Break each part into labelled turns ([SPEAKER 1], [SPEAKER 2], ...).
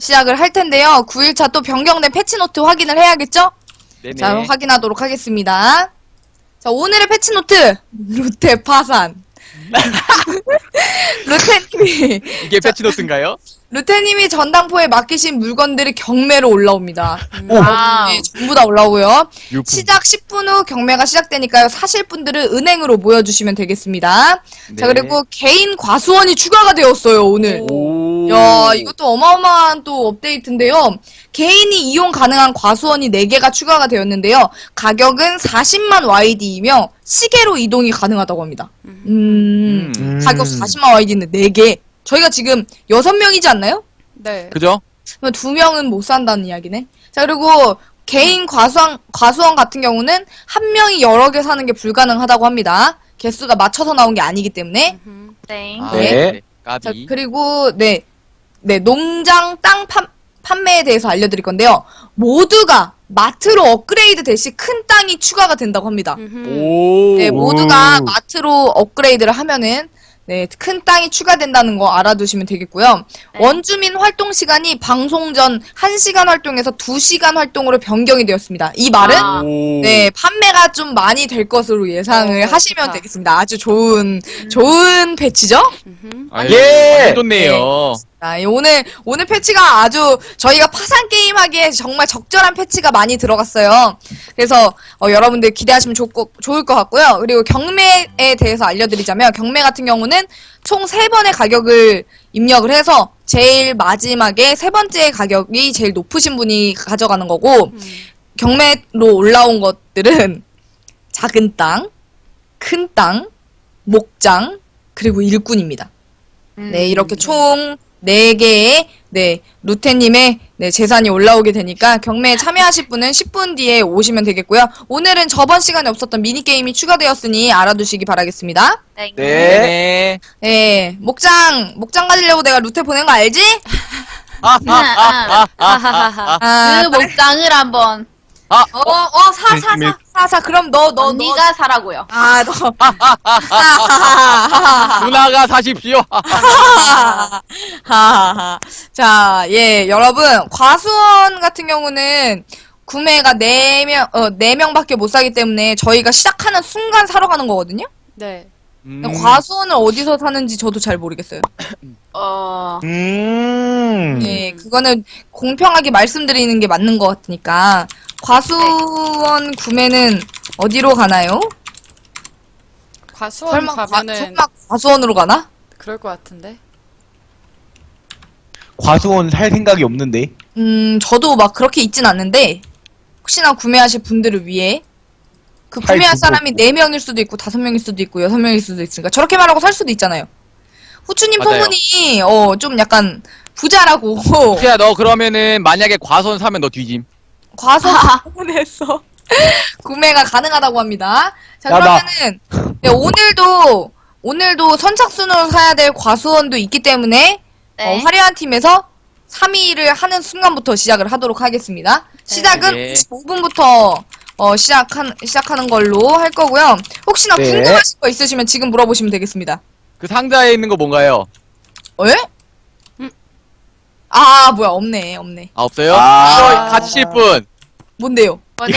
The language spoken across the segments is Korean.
[SPEAKER 1] 시작을 할 텐데요. 9일차 또 변경된 패치노트 확인을 해야겠죠?
[SPEAKER 2] 네네.
[SPEAKER 1] 자, 확인하도록 하겠습니다. 자, 오늘의 패치노트. 루테 파산. 루테님이,
[SPEAKER 2] 이게 패치노트인가요?
[SPEAKER 1] 루테님이 전당포에 맡기신 물건들이 경매로 올라옵니다.
[SPEAKER 3] 아,
[SPEAKER 1] 네, 전부 다 올라오고요.
[SPEAKER 2] 유품.
[SPEAKER 1] 시작 10분 후 경매가 시작되니까요. 사실 분들은 은행으로 모여주시면 되겠습니다.
[SPEAKER 2] 네.
[SPEAKER 1] 자, 그리고 개인 과수원이 추가가 되었어요, 오늘.
[SPEAKER 2] 오.
[SPEAKER 1] 야, 이것도 어마어마한 또 업데이트인데요. 개인이 이용 가능한 과수원이 4개가 추가가 되었는데요. 가격은 40만 YD이며 시계로 이동이 가능하다고 합니다. 음,
[SPEAKER 2] 음.
[SPEAKER 1] 가격 40만 YD는 4개. 저희가 지금 6명이지 않나요?
[SPEAKER 3] 네.
[SPEAKER 2] 그죠?
[SPEAKER 1] 그러면 2명은 못 산다는 이야기네. 자, 그리고 개인 과수원, 과수원 같은 경우는 한 명이 여러 개 사는 게 불가능하다고 합니다. 개수가 맞춰서 나온 게 아니기 때문에.
[SPEAKER 3] 음,
[SPEAKER 4] 네.
[SPEAKER 2] 아,
[SPEAKER 1] 네.
[SPEAKER 2] 네.
[SPEAKER 1] 자,
[SPEAKER 2] 까비.
[SPEAKER 1] 그리고 네. 네, 농장 땅 판, 판매에 대해서 알려드릴 건데요. 모두가 마트로 업그레이드 대시 큰 땅이 추가가 된다고 합니다.
[SPEAKER 3] 음,
[SPEAKER 2] 오.
[SPEAKER 1] 네, 모두가 마트로 업그레이드를 하면은 네, 큰 땅이 추가된다는 거 알아두시면 되겠고요.
[SPEAKER 4] 네.
[SPEAKER 1] 원주민 활동 시간이 방송 전 1시간 활동에서 2시간 활동으로 변경이 되었습니다. 이 말은
[SPEAKER 4] 아.
[SPEAKER 2] 오.
[SPEAKER 1] 네, 판매가 좀 많이 될 것으로 예상을
[SPEAKER 3] 어,
[SPEAKER 1] 하시면
[SPEAKER 3] 좋다.
[SPEAKER 1] 되겠습니다. 아주 좋은 좋은 패치죠?
[SPEAKER 3] 음.
[SPEAKER 2] 아,
[SPEAKER 5] 예.
[SPEAKER 2] 완전 좋네요.
[SPEAKER 1] 아, 이 오늘 오늘 패치가 아주 저희가 파산 게임 하기에 정말 적절한 패치가 많이 들어갔어요. 그래서 어, 여러분들 기대하시면 좋, 좋을 것 같고요. 그리고 경매에 대해서 알려드리자면 경매 같은 경우는 총 세 번의 가격을 입력을 해서 제일 마지막에 세 번째 가격이 제일 높으신 분이 가져가는 거고
[SPEAKER 3] 음.
[SPEAKER 1] 경매로 올라온 것들은 작은 땅, 큰 땅, 목장 그리고 일꾼입니다.
[SPEAKER 4] 음.
[SPEAKER 1] 네, 이렇게 총 4개의 네, 루테님의 네, 재산이 올라오게 되니까 경매에 참여하실 분은 10분 뒤에 오시면 되겠고요. 오늘은 저번 시간에 없었던 미니게임이 추가되었으니 알아두시기 바라겠습니다.
[SPEAKER 4] 네.
[SPEAKER 5] 네.
[SPEAKER 2] 네.
[SPEAKER 1] 네, 목장, 목장 가지려고 내가 루테 보낸 거 알지?
[SPEAKER 2] 아,
[SPEAKER 4] 응, 응.
[SPEAKER 3] 하하하하.
[SPEAKER 1] 아,
[SPEAKER 4] 그 목장을 한번
[SPEAKER 1] 어, 어, 사, 사, 사, 사, 사, 그럼 너, 너, 너.
[SPEAKER 4] 언니가 사라고요.
[SPEAKER 1] 아, 너.
[SPEAKER 2] 누나가 사십시오.
[SPEAKER 1] 하하하. 자, 예, 여러분, 과수원 같은 경우는 구매가 4명, 어, 4명밖에 못 사기 때문에 저희가 시작하는 순간 사러 가는 거거든요?
[SPEAKER 3] 네.
[SPEAKER 2] 음.
[SPEAKER 1] 과수원을 어디서 사는지 저도 잘 모르겠어요.
[SPEAKER 4] 어,
[SPEAKER 5] 음.
[SPEAKER 1] 예, 그거는 공평하게 말씀드리는 게 맞는 것 같으니까. 과수원 구매는 어디로 가나요?
[SPEAKER 3] 과수원
[SPEAKER 1] 설마, 과,
[SPEAKER 3] 가면은
[SPEAKER 1] 설마 과수원으로 가나?
[SPEAKER 3] 그럴 것 같은데.
[SPEAKER 5] 과수원 살 생각이 없는데.
[SPEAKER 1] 음, 저도 막 그렇게 있진 않는데, 혹시나 구매하실 분들을 위해,
[SPEAKER 5] 그살
[SPEAKER 1] 구매할 사람이 4명일 수도 있고, 5명일 수도 있고, 6명일 수도 있으니까, 저렇게 말하고 살 수도 있잖아요. 후추님
[SPEAKER 2] 맞아요.
[SPEAKER 1] 포문이, 어, 좀 약간, 부자라고,
[SPEAKER 2] 야, 너 그러면은 만약에 과선 사면 너 뒤짐.
[SPEAKER 1] 과소문에서 구매가 가능하다고 합니다. 자,
[SPEAKER 5] 야, 나-
[SPEAKER 1] 그러면은, 네, 오늘도, 오늘도 선착순으로 사야 될 과수원도 있기 때문에,
[SPEAKER 4] 네.
[SPEAKER 1] 어, 화려한 팀에서 3위를 하는 순간부터 시작을 하도록 하겠습니다. 시작은
[SPEAKER 2] 네.
[SPEAKER 1] 25분부터 어, 시작한, 시작하는 걸로 할 거고요. 혹시나
[SPEAKER 5] 네.
[SPEAKER 1] 궁금하신 거 있으시면 지금 물어보시면 되겠습니다.
[SPEAKER 2] 그 상자에 있는 거 뭔가요?
[SPEAKER 1] 어, 예?
[SPEAKER 3] 음.
[SPEAKER 1] 아, 뭐야, 없네, 없네.
[SPEAKER 2] 아, 없어요?
[SPEAKER 5] 아.
[SPEAKER 2] 이거 가지실 분.
[SPEAKER 1] 뭔데요?
[SPEAKER 4] 뭐죠?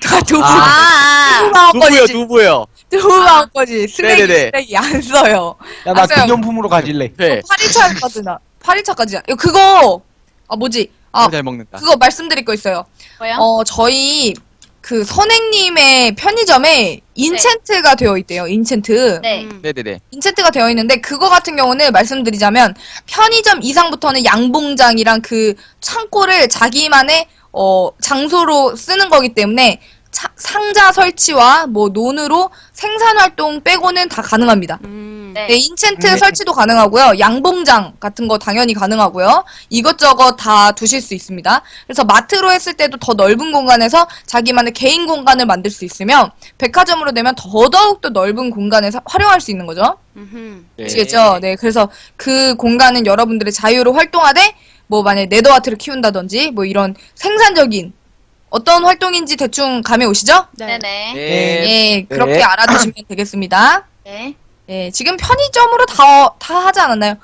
[SPEAKER 1] 다 두부.
[SPEAKER 4] 아, 아.
[SPEAKER 2] 두부요. 두부요.
[SPEAKER 1] 두부만 거지. 쓰레기,
[SPEAKER 2] 네네네.
[SPEAKER 1] 쓰레기 안 써요.
[SPEAKER 5] 야, 나
[SPEAKER 1] 맞아요.
[SPEAKER 5] 기념품으로 가질래.
[SPEAKER 2] 네.
[SPEAKER 1] 8일차까지나. 8일차까지. 이거 그거, 아, 뭐지? 아,
[SPEAKER 2] 잘 먹는다.
[SPEAKER 1] 그거 말씀드릴 거 있어요.
[SPEAKER 4] 뭐요?
[SPEAKER 1] 어, 저희 그 선행님의 편의점에 인챈트가 되어 있대요. 인챈트.
[SPEAKER 4] 네.
[SPEAKER 3] 음.
[SPEAKER 2] 네네네.
[SPEAKER 1] 인챈트가 되어 있는데 그거 같은 경우는 말씀드리자면 편의점 이상부터는 양봉장이랑 그 창고를 자기만의 어 장소로 쓰는 거기 때문에 차- 상자 설치와 뭐 논으로 생산 활동 빼고는 다 가능합니다.
[SPEAKER 3] 음.
[SPEAKER 4] 네.
[SPEAKER 1] 네, 인챈트
[SPEAKER 5] 네.
[SPEAKER 1] 설치도 가능하고요. 양봉장 같은 거 당연히 가능하고요. 이것저것 다 두실 수 있습니다. 그래서 마트로 했을 때도 더 넓은 공간에서 자기만의 개인 공간을 만들 수 있으면 백화점으로 되면 더더욱 더 넓은 공간에서 활용할 수 있는 거죠.
[SPEAKER 3] 음흠.
[SPEAKER 2] 네.
[SPEAKER 1] 아시겠죠? 네, 그래서 그 공간은 여러분들의 자유로 활동하되 뭐 만약에 네더아트를 키운다든지 뭐 이런 생산적인 어떤 활동인지 대충 감이 오시죠?
[SPEAKER 3] 네.
[SPEAKER 4] 네네.
[SPEAKER 2] 네.
[SPEAKER 1] 예, 그렇게
[SPEAKER 5] 네.
[SPEAKER 1] 알아두시면 되겠습니다.
[SPEAKER 4] 네.
[SPEAKER 1] 예, 지금 편의점으로 다, 다 하지 않았나요?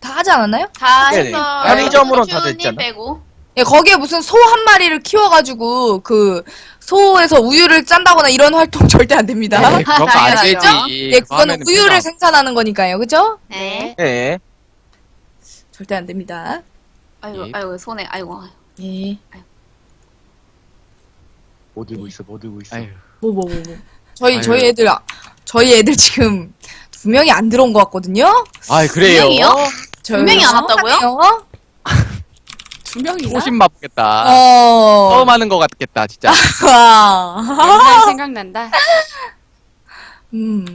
[SPEAKER 1] 다 하지 않았나요?
[SPEAKER 4] 다
[SPEAKER 5] 네네.
[SPEAKER 4] 해서
[SPEAKER 5] 편의점으로는 다
[SPEAKER 4] 호주님
[SPEAKER 5] 됐잖아.
[SPEAKER 4] 빼고
[SPEAKER 1] 예, 거기에 무슨 소 한 마리를 키워가지고 그 소에서 우유를 짠다거나 이런 활동 절대 안 됩니다.
[SPEAKER 2] 네, 그런 거안
[SPEAKER 4] 당연하죠.
[SPEAKER 2] 되지.
[SPEAKER 1] 예,
[SPEAKER 2] 그거
[SPEAKER 1] 그거는 우유를 생산하는 거니까요, 그죠?
[SPEAKER 4] 네.
[SPEAKER 5] 네.
[SPEAKER 1] 절대 안 됩니다.
[SPEAKER 4] 아이고
[SPEAKER 2] 예.
[SPEAKER 4] 아이고 손에 아이고
[SPEAKER 1] 예.
[SPEAKER 5] 뭐 들고 있어, 뭐 들고 있어.
[SPEAKER 2] 아유.
[SPEAKER 1] 뭐, 뭐, 뭐, 뭐. 저희,
[SPEAKER 2] 아유.
[SPEAKER 1] 저희 애들, 아, 저희 애들 지금 두 명이 안 들어온 것 같거든요?
[SPEAKER 2] 아 그래요.
[SPEAKER 4] 분명히요?
[SPEAKER 1] 저희
[SPEAKER 4] 분명히 안 왔다고요?
[SPEAKER 1] 하네요.
[SPEAKER 3] 두 명이나?
[SPEAKER 2] 소심 맛보겠다.
[SPEAKER 1] 어.
[SPEAKER 2] 처음 하는 것 같겠다 진짜.
[SPEAKER 1] 와.
[SPEAKER 3] 옛날 생각난다.
[SPEAKER 1] 음,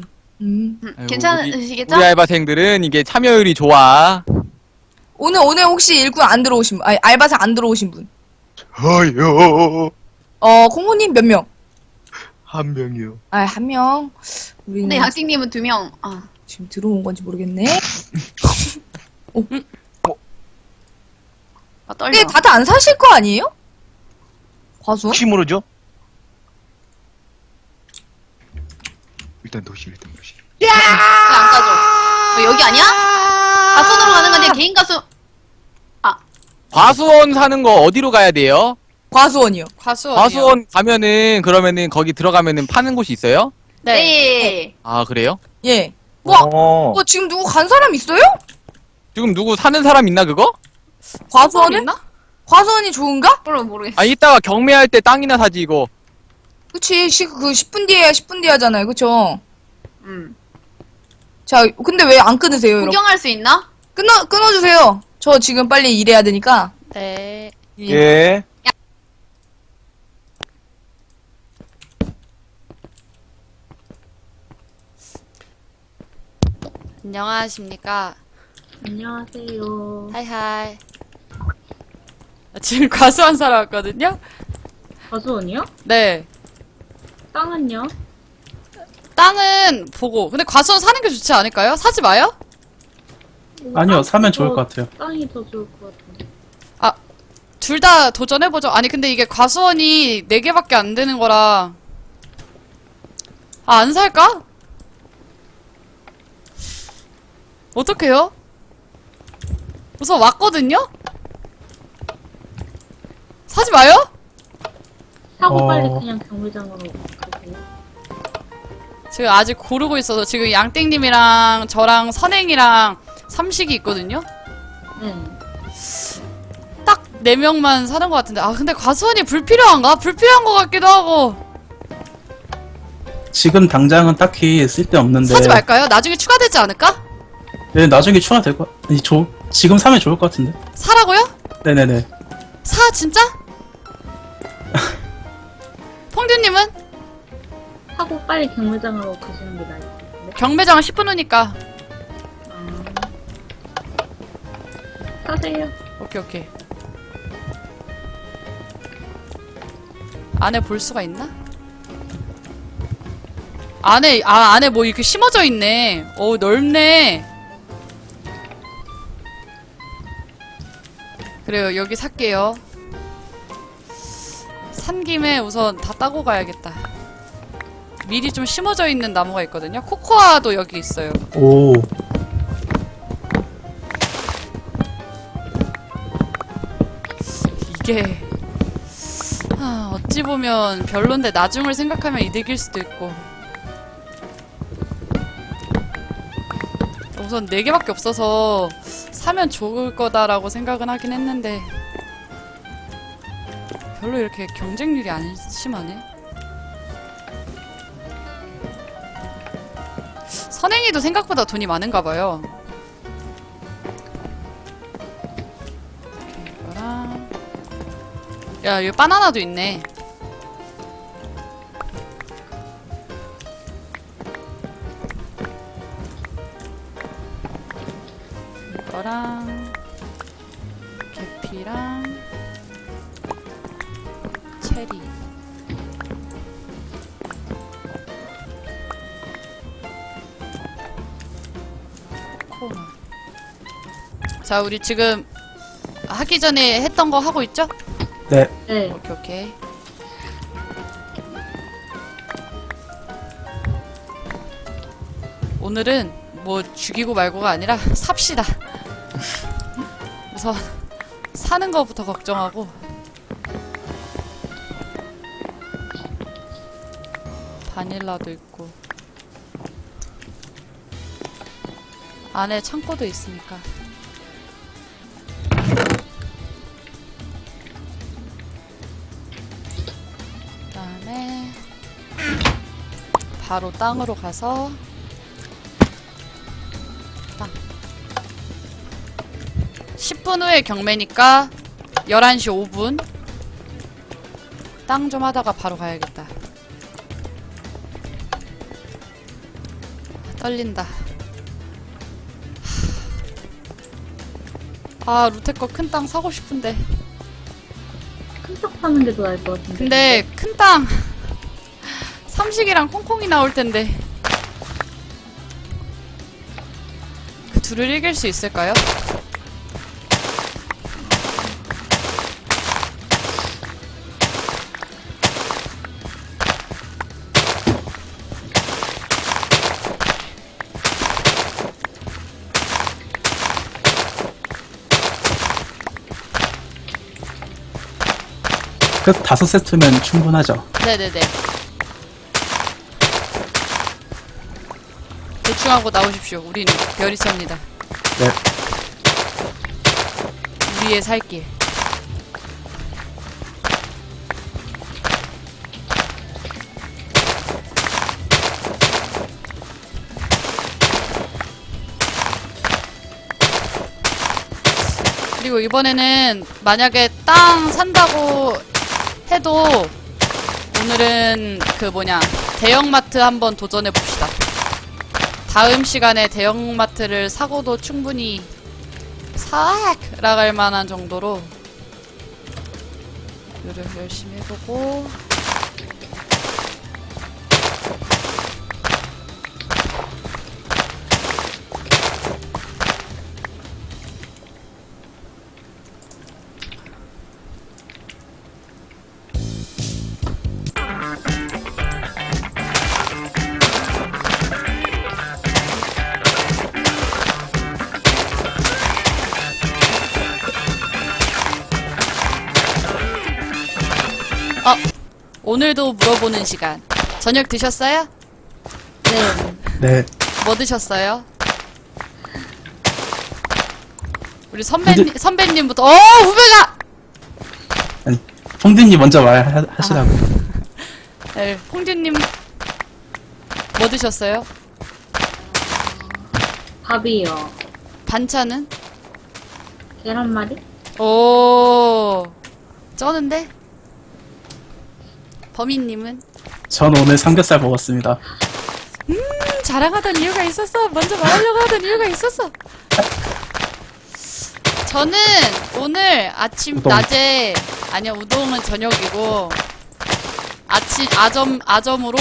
[SPEAKER 1] 음.
[SPEAKER 4] 음,
[SPEAKER 2] 아이고,
[SPEAKER 4] 괜찮으시겠죠?
[SPEAKER 2] 우리 알바생들은 이게 참여율이 좋아.
[SPEAKER 1] 오늘, 오늘 혹시 일꾼 안 들어오신 분, 아니, 알바생 안 들어오신 분?
[SPEAKER 5] 저요.
[SPEAKER 1] 어, 콩호님 몇 명?
[SPEAKER 5] 한 명이요.
[SPEAKER 1] 아, 한 명. 우리는
[SPEAKER 4] 근데 양띵님은 두 명. 아,
[SPEAKER 1] 지금 들어온 건지 모르겠네.
[SPEAKER 4] 아 떨려.
[SPEAKER 1] 근데 다들 안 사실 거 아니에요? 과수?
[SPEAKER 5] 혹시 모르죠? 일단 도시, 일단 도시.
[SPEAKER 4] 왜안 까줘? 어, 여기 아니야? 가수으로 가는 건데 개인 가수.
[SPEAKER 2] 과수원 사는 거 어디로 가야 돼요?
[SPEAKER 1] 과수원이요.
[SPEAKER 3] 과수원이요.
[SPEAKER 2] 과수원 가면은 그러면은 거기 들어가면은 파는 곳이 있어요?
[SPEAKER 3] 네.
[SPEAKER 4] 네.
[SPEAKER 2] 아 그래요?
[SPEAKER 1] 예. 와,
[SPEAKER 5] 어.
[SPEAKER 1] 어, 지금 누구 간 사람 있어요?
[SPEAKER 2] 지금 누구 사는 사람 있나 그거?
[SPEAKER 1] 과수원은?
[SPEAKER 3] 있나?
[SPEAKER 1] 과수원이 좋은가?
[SPEAKER 4] 모르 모르겠어.
[SPEAKER 2] 아 이따가 경매할 때 땅이나 사지 이거.
[SPEAKER 1] 그치, 시, 그 10분 뒤에 10분 뒤에 하잖아요. 그쵸?
[SPEAKER 4] 음.
[SPEAKER 1] 자, 근데 왜 안 끊으세요, 여러분?
[SPEAKER 4] 구경할 수 있나?
[SPEAKER 1] 끊어, 끊어주세요. 저 지금 빨리 일해야 되니까.
[SPEAKER 3] 네.
[SPEAKER 5] 예.
[SPEAKER 3] 안녕하십니까.
[SPEAKER 6] 안녕하세요.
[SPEAKER 3] 하이하이. 아, 지금 과수원 사러 왔거든요?
[SPEAKER 6] 과수원이요?
[SPEAKER 3] 네.
[SPEAKER 6] 땅은요?
[SPEAKER 3] 땅은 보고. 근데 과수원 사는 게 좋지 않을까요? 사지 마요?
[SPEAKER 7] 아니요,
[SPEAKER 6] 땅이
[SPEAKER 7] 사면
[SPEAKER 6] 더-
[SPEAKER 7] 좋을 것 같아요.
[SPEAKER 6] 땅이 더 좋을 것 같은데.
[SPEAKER 3] 둘다 도전해보죠. 아니, 근데 이게 과수원이 4개밖에 안 되는 거라. 아, 안 살까? 어떡해요? 우선 왔거든요? 사지 마요?
[SPEAKER 6] 사고
[SPEAKER 7] 어.
[SPEAKER 6] 빨리 그냥 경매장으로 가세요.
[SPEAKER 3] 지금 아직 고르고 있어서 지금 양땡님이랑 저랑 선행이랑 삼식이 있거든요?
[SPEAKER 6] 네.
[SPEAKER 3] 딱 4명만 사는 것 같은데. 아, 근데 과수원이 불필요한가? 불필요한 것 같기도 하고.
[SPEAKER 7] 지금 당장은 딱히 쓸데없는데.
[SPEAKER 3] 사지 말까요? 나중에 추가되지 않을까?
[SPEAKER 7] 네, 나중에 추가될 것, 아니, 조, 지금 사면 좋을 것 같은데.
[SPEAKER 3] 사라고요?
[SPEAKER 7] 네네네.
[SPEAKER 3] 사, 진짜? 퐁듀님은?
[SPEAKER 6] 사고 빨리 경매장으로 가시는 게 나을 것 같은데.
[SPEAKER 3] 경매장은 10분 후니까.
[SPEAKER 6] 아. 사세요.
[SPEAKER 3] 오케이, 오케이. 안에 볼 수가 있나? 안에, 아, 안에 뭐 이렇게 심어져 있네. 오, 넓네. 그래요, 여기 살게요. 산 김에 우선 다 따고 가야겠다. 미리 좀 심어져 있는 나무가 있거든요. 코코아도 여기 있어요.
[SPEAKER 7] 오.
[SPEAKER 3] 이게 아, 어찌 보면 별론데 나중을 생각하면 이득일 수도 있고 우선 4개밖에 없어서 사면 좋을 거다라고 생각은 하긴 했는데 별로 이렇게 경쟁률이 안 심하네. 선행이도 생각보다 돈이 많은가 봐요. 야, 여기 바나나도 있네. 체리. 코코넛. 자, 우리 지금 하기 전에 했던 거 하고 있죠?
[SPEAKER 7] 네.
[SPEAKER 6] 네.
[SPEAKER 3] 오케이 오케이 오늘은 뭐 죽이고 말고가 아니라 삽시다 우선 사는 거부터 걱정하고 바닐라도 있고. 안에 창고도 있으니까. 그 다음에 바로 땅으로 가서 땅. 10분 후에 경매니까 11시 5분. 땅 좀 하다가 바로 가야겠다 떨린다. 아 루테거 큰 땅 사고 싶은데.
[SPEAKER 6] 큰떡 파는 게 더 나을 것 같은데.
[SPEAKER 3] 근데 큰 땅. 삼식이랑 콩콩이 나올 텐데. 그 둘을 이길 수 있을까요?
[SPEAKER 7] 그 다섯 세트면 충분하죠.
[SPEAKER 3] 네네네. 대충 하고 나오십시오. 우리는 별이 찹니다.
[SPEAKER 7] 네.
[SPEAKER 3] 우리의 살길. 그리고 이번에는 만약에 땅 산다고 해도 오늘은 그 뭐냐 대형마트 한번 도전해 봅시다. 다음 시간에 대형마트를 사고도 충분히 사악 라갈 만한 정도로 요를 열심히 해보고 오늘도 물어보는 시간. 저녁 드셨어요?
[SPEAKER 6] 네.
[SPEAKER 7] 네.
[SPEAKER 3] 뭐 드셨어요? 우리 선배님 선배님부터 어 후배가
[SPEAKER 7] 홍디님 먼저 말하시라고.
[SPEAKER 3] 네, 홍준님 뭐 드셨어요?
[SPEAKER 6] 밥이요.
[SPEAKER 3] 반찬은?
[SPEAKER 6] 계란말이?
[SPEAKER 3] 오 쩌는데? 범인님은?
[SPEAKER 7] 전 오늘 삼겹살 먹었습니다.
[SPEAKER 3] 음, 자랑하던 이유가 있었어. 먼저 말하려고 하던 이유가 있었어. 저는 오늘 아침
[SPEAKER 7] 우동.
[SPEAKER 3] 낮에 아니야 우동은 저녁이고 아침 아점 아점으로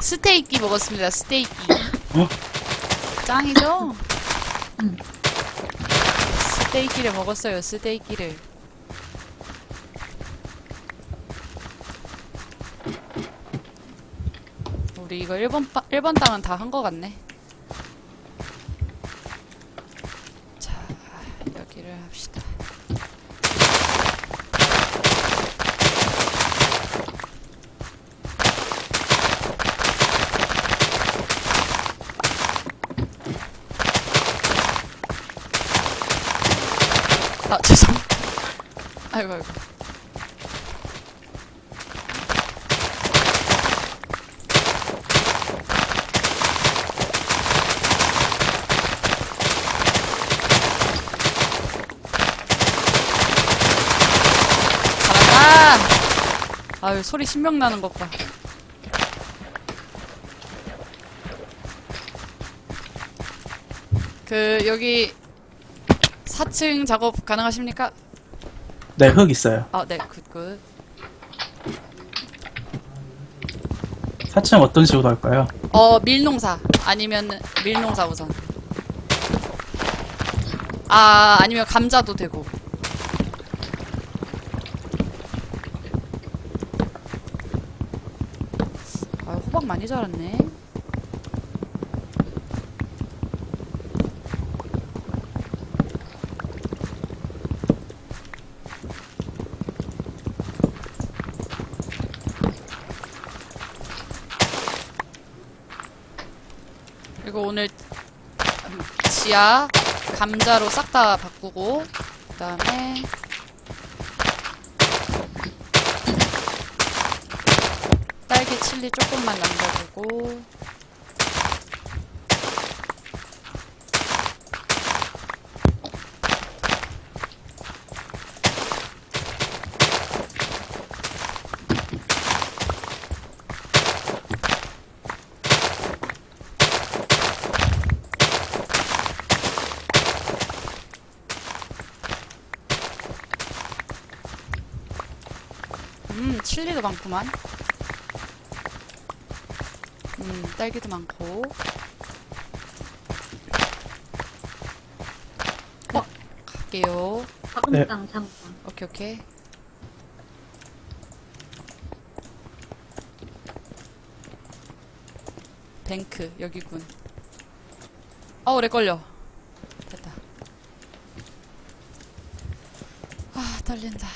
[SPEAKER 3] 스테이키 먹었습니다. 스테이키.
[SPEAKER 7] 어?
[SPEAKER 3] 짱이죠?
[SPEAKER 6] 응.
[SPEAKER 3] 스테이키를 먹었어요. 스테이키를. 우리 이거 1번, 1번 땅은 다 한 거 같네. 자, 여기를 합시다. 아, 죄송. 아이고, 아이고. 잘한다! 아유, 소리 신명 나는 것 봐. 그, 여기, 4층 작업 가능하십니까?
[SPEAKER 7] 네, 흙 있어요.
[SPEAKER 3] 아, 네, 굿, 굿.
[SPEAKER 7] 4층 어떤 식으로 할까요?
[SPEAKER 3] 어, 밀농사. 아니면, 밀농사 우선. 아, 아니면 감자도 되고. 호박 많이 자랐네. 그리고 오늘 지하 감자로 싹 다 바꾸고 그 다음에 딸기 칠리 조금만 남겨두고. 음 칠리도 많구만 음 딸기도 많고. 어 갈게요.
[SPEAKER 6] 사금장 장판.
[SPEAKER 3] 오케이 오케이. 뱅크 여기군. 아 오래 걸려. 됐다. 아 떨린다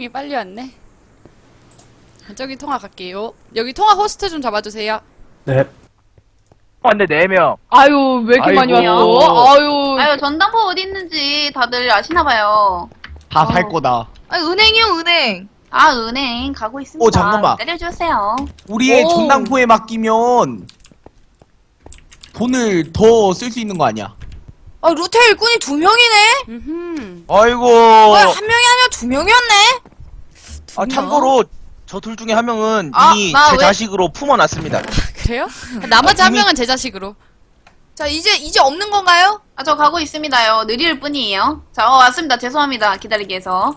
[SPEAKER 3] 콩콩이 빨리 왔네 저기 통화 갈게요. 여기 통화 호스트 좀 잡아주세요.
[SPEAKER 7] 네.
[SPEAKER 2] 안돼 네 명.
[SPEAKER 1] 아유 왜 이렇게 많이
[SPEAKER 2] 아이고.
[SPEAKER 1] 왔어? 아유.
[SPEAKER 4] 아유 전당포 어디 있는지 다들 아시나 봐요.
[SPEAKER 5] 다살
[SPEAKER 1] 어.
[SPEAKER 5] 거다.
[SPEAKER 1] 아 은행이요 은행.
[SPEAKER 4] 아 은행 가고 있습니다.
[SPEAKER 8] 오, 잠깐만.
[SPEAKER 4] 때려주세요.
[SPEAKER 8] 우리의
[SPEAKER 1] 오.
[SPEAKER 8] 전당포에 맡기면 돈을 더 쓸 수 있는 거 아니야?
[SPEAKER 1] 아 루테 일꾼이 두 명이네.
[SPEAKER 3] 음.
[SPEAKER 5] 아이고.
[SPEAKER 1] 뭐야 한 명이 아니라 두 명이었네.
[SPEAKER 5] 아, 참고로 저 둘 중에 한 명은
[SPEAKER 4] 아,
[SPEAKER 5] 이미 나제
[SPEAKER 4] 왜-
[SPEAKER 5] 자식으로 품어놨습니다.
[SPEAKER 3] 그래요? 나머지 한
[SPEAKER 5] 이미-
[SPEAKER 3] 명은 제 자식으로.
[SPEAKER 1] 자 이제 이제 없는 건가요?
[SPEAKER 4] 아 저 가고 있습니다요. 느릴 뿐이에요. 자 어, 왔습니다. 죄송합니다. 기다리게 해서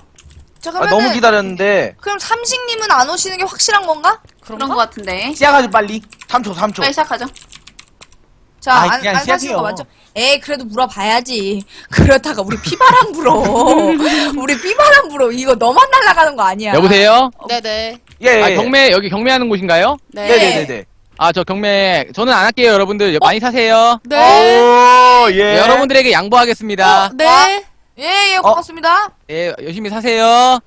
[SPEAKER 1] 자
[SPEAKER 5] 아,
[SPEAKER 1] 그러면은
[SPEAKER 5] 너무 기다렸는데.
[SPEAKER 1] 그럼 삼식님은 안 오시는 게 확실한 건가?
[SPEAKER 4] 그런
[SPEAKER 3] 그런가?
[SPEAKER 4] 것 같은데.
[SPEAKER 8] 시작하지 빨리.
[SPEAKER 5] 3초, 3초.
[SPEAKER 4] 빨리 시작하죠.
[SPEAKER 1] 자,
[SPEAKER 8] 아이,
[SPEAKER 1] 안,
[SPEAKER 8] 그냥
[SPEAKER 1] 안 사시는. 거 맞죠? 에이, 그래도 물어봐야지. 그렇다가 우리 피바람 불어. 우리 피바람 불어. 이거 너만 날아가는 거 아니야.
[SPEAKER 2] 여보세요?
[SPEAKER 3] 네네.
[SPEAKER 5] 예,
[SPEAKER 2] 아
[SPEAKER 5] 예.
[SPEAKER 2] 경매 여기 경매하는 곳인가요?
[SPEAKER 3] 네.
[SPEAKER 5] 네 네 네 네.
[SPEAKER 2] 아 저 경매 저는 안 할게요 여러분들 많이 사세요.
[SPEAKER 3] 네.
[SPEAKER 5] 오, 예.
[SPEAKER 2] 네, 여러분들에게 양보하겠습니다.
[SPEAKER 3] 네.
[SPEAKER 1] 예, 예, 고맙습니다.
[SPEAKER 2] 예 열심히 사세요.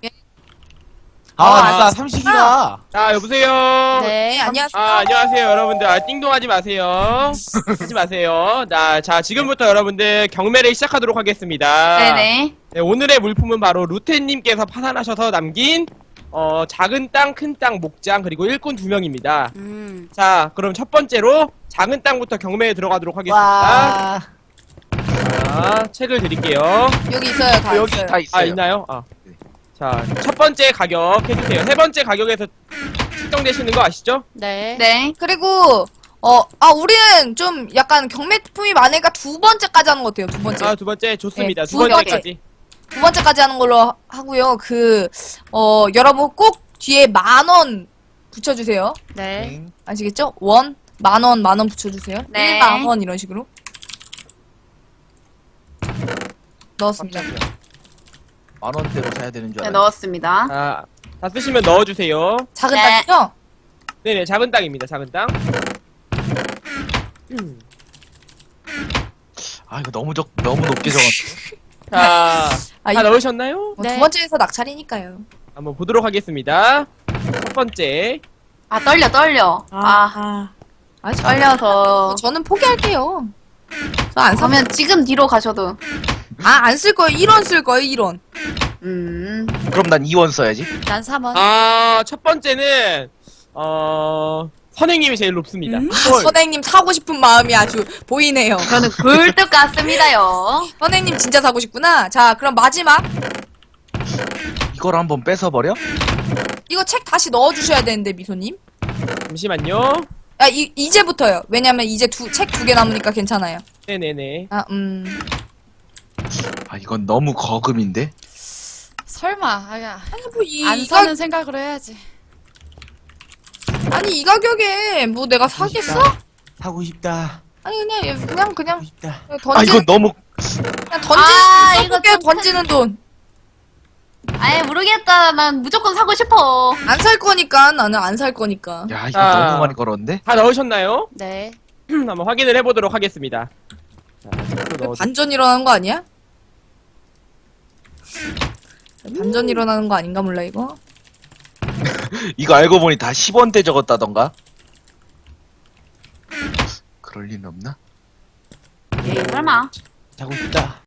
[SPEAKER 8] 아,
[SPEAKER 1] 아,
[SPEAKER 8] 누나 삼식이다.
[SPEAKER 9] 아 여보세요.
[SPEAKER 1] 네,
[SPEAKER 3] 네.
[SPEAKER 1] 안녕하세요.
[SPEAKER 9] 아 안녕하세요 여러분들. 아 띵동하지 마세요. 하지 마세요. 자, 자 지금부터 여러분들 경매를 시작하도록 하겠습니다.
[SPEAKER 4] 네네.
[SPEAKER 9] 네, 오늘의 물품은 바로 루테님께서 파산하셔서 남긴 어 작은 땅, 큰 땅, 목장 그리고 일꾼 두 명입니다.
[SPEAKER 3] 음.
[SPEAKER 9] 자, 그럼 첫 번째로 작은 땅부터 경매에 들어가도록 하겠습니다.
[SPEAKER 8] 와.
[SPEAKER 9] 자, 책을 드릴게요.
[SPEAKER 1] 여기 있어요, 다
[SPEAKER 5] 여기
[SPEAKER 1] 있어요.
[SPEAKER 5] 다 있어요.
[SPEAKER 9] 아 있나요? 아. 자, 첫 번째 가격 해주세요. 세 번째 가격에서 측정되시는 거 아시죠?
[SPEAKER 3] 네.
[SPEAKER 4] 네.
[SPEAKER 1] 그리고, 어, 아, 우리는 좀 약간 경매품이 많으니까 두 번째까지 하는 것 같아요, 두 번째.
[SPEAKER 9] 아, 두 번째 좋습니다.
[SPEAKER 1] 네,
[SPEAKER 9] 두
[SPEAKER 1] 두
[SPEAKER 9] 번째까지.
[SPEAKER 1] 두 번째까지 하는 걸로 하- 하고요. 그, 어, 여러분 꼭 뒤에 만 원 붙여 주세요.
[SPEAKER 3] 네.
[SPEAKER 1] 아시겠죠? 원, 만 원, 만 원 붙여 주세요.
[SPEAKER 4] 네.
[SPEAKER 1] 1만 원 이런 식으로. 넣었습니다.
[SPEAKER 5] 만 원대로 사야 되는 줄
[SPEAKER 4] 네,
[SPEAKER 5] 알았는데.
[SPEAKER 4] 넣었습니다.
[SPEAKER 9] 아, 다 쓰시면 넣어주세요.
[SPEAKER 1] 작은
[SPEAKER 4] 네.
[SPEAKER 1] 땅이죠?
[SPEAKER 9] 네네, 작은 땅입니다, 작은 땅.
[SPEAKER 5] 아, 이거 너무 적, 너무 높게 적었네.
[SPEAKER 9] 자,
[SPEAKER 1] 아,
[SPEAKER 9] 다
[SPEAKER 1] 이-
[SPEAKER 9] 넣으셨나요?
[SPEAKER 1] 뭐
[SPEAKER 3] 네.
[SPEAKER 1] 두 번째에서 낙찰이니까요.
[SPEAKER 9] 한번 보도록 하겠습니다. 첫 번째.
[SPEAKER 4] 아 떨려 떨려. 아,
[SPEAKER 1] 아, 아, 저,
[SPEAKER 4] 떨려서.
[SPEAKER 1] 저는 포기할게요. 저 안 사면,
[SPEAKER 4] 그러면 지금 뒤로 가셔도.
[SPEAKER 1] 아, 안 쓸 거예요. 1원 쓸 거예요, 1원.
[SPEAKER 4] 음.
[SPEAKER 5] 그럼 난 2원 써야지.
[SPEAKER 3] 난 3원.
[SPEAKER 9] 아, 첫 번째는, 어, 선생님이 제일 높습니다.
[SPEAKER 3] 음?
[SPEAKER 1] 선생님 사고 싶은 마음이 아주 보이네요.
[SPEAKER 4] 저는 굴뚝 같습니다요.
[SPEAKER 1] 선생님 진짜 사고 싶구나. 자, 그럼 마지막.
[SPEAKER 5] 이걸 한번 뺏어버려?
[SPEAKER 1] 이거 책 다시 넣어주셔야 되는데, 미소님.
[SPEAKER 9] 잠시만요.
[SPEAKER 1] 아, 이, 이제부터요. 왜냐면 이제 두, 책 두 개 남으니까 괜찮아요.
[SPEAKER 9] 네네네.
[SPEAKER 1] 아, 음.
[SPEAKER 5] 아, 이건 너무 거금인데?
[SPEAKER 3] 설마. 아, 야.
[SPEAKER 1] 아니, 뭐, 이, 안이
[SPEAKER 3] 사는
[SPEAKER 1] 가,
[SPEAKER 3] 생각으로 해야지.
[SPEAKER 1] 아니, 이 가격에 뭐 내가 사겠어?
[SPEAKER 8] 사고 싶다.
[SPEAKER 1] 아니, 그냥, 얘- 그냥, 그냥,
[SPEAKER 8] 사고 싶다.
[SPEAKER 1] 그냥
[SPEAKER 5] 아,
[SPEAKER 1] 던지,
[SPEAKER 5] 이건 너무,
[SPEAKER 1] 그냥 던지,
[SPEAKER 4] 아, 이거 좀
[SPEAKER 1] 던지는 돈.
[SPEAKER 4] 아이 모르겠다. 난 무조건 사고 싶어.
[SPEAKER 1] 안 살 거니까, 나는 안 살 거니까.
[SPEAKER 5] 야, 이거
[SPEAKER 9] 아.
[SPEAKER 5] 너무 많이 걸었는데?
[SPEAKER 9] 다 넣으셨나요?
[SPEAKER 3] 네.
[SPEAKER 9] 한번 확인을 해보도록 하겠습니다. 자, 책도
[SPEAKER 1] 왜
[SPEAKER 9] 넣어
[SPEAKER 1] 반전 일어나는 거 아니야? 반전 일어나는 거 아닌가 몰라 이거?
[SPEAKER 5] 이거 알고 보니 다 10원대 적었다던가? 그럴 리는 없나?
[SPEAKER 4] 에이, 설마.
[SPEAKER 8] 자고 싶다.